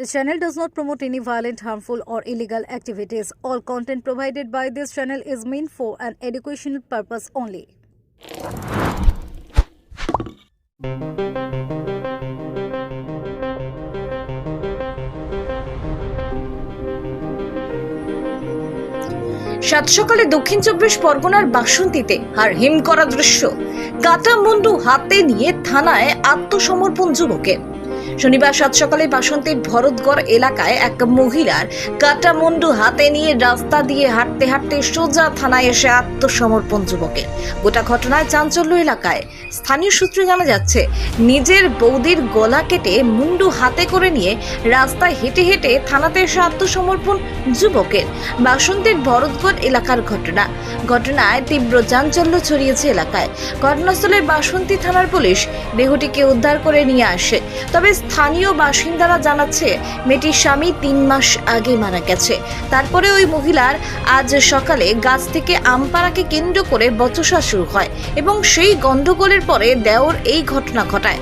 This channel does not promote any violent, harmful, or illegal activities. All content provided by this channel is meant for an educational purpose only. সাত সকালে দক্ষিণ চব্বিশ পরগনার বাসন্তীতে আর হিম করা দৃশ্য কাটা মুন্ডু হাতে নিয়ে থানায় আত্মসমর্পণ যুবকের শনিবার সাত সকালে বাসন্তীর ভরতগড় এলাকায় এক মহিলার কাটা মুন্ডু হাতে নিয়ে রাস্তা দিয়ে হাঁটতে হাঁটতে সোজা থানায় এসে আত্মসমর্পণ যুবকের। গোটা ঘটনায় চাঞ্চল্য এলাকায়। স্থানীয় সূত্রে জানা যাচ্ছে, নিজের বৌদির গলা কেটে মুন্ডু হাতে করে নিয়ে রাস্তায় হেঁটে হেঁটে থানাতে এসে আত্মসমর্পণ যুবকের। বাসন্তীর ভরতগড় এলাকার ঘটনা। ঘটনায় তীব্র চাঞ্চল্য ছড়িয়েছে এলাকায়। ঘটনাস্থলে বাসন্তী থানার পুলিশ দেহটিকে উদ্ধার করে নিয়ে আসে। তবে স্থানীয় বাসিন্দারা জানাচ্ছে, মেয়েটির স্বামী তিন মাস আগে মারা গেছে। তারপরে ওই মহিলার আজ সকালে গাছ থেকে আমপাড়াকে কেন্দ্র করে বচসা শুরু হয় এবং সেই গন্ডগোলের পরে দেওর এই ঘটনা ঘটায়।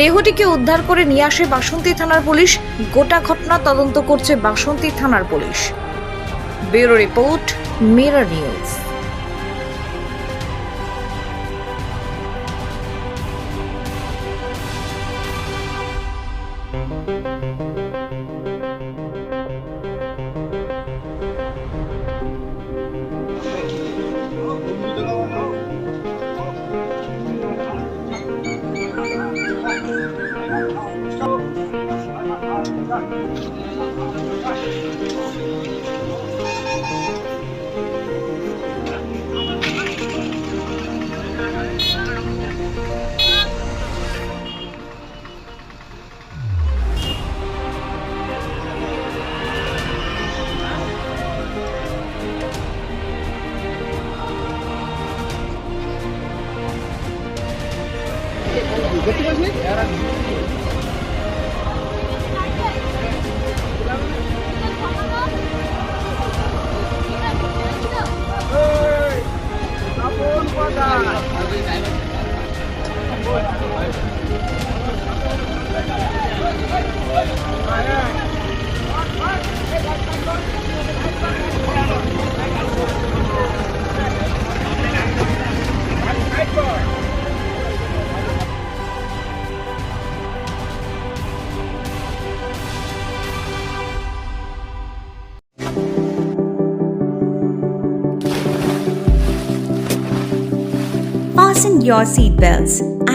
দেহটিকে উদ্ধার করে নিয়ে আসে বাসন্তী থানার পুলিশ। গোটা ঘটনা তদন্ত করছে বাসন্তী থানার police. Bureau report, mirror news. Gak sih? Ya? Fasten your seatbelts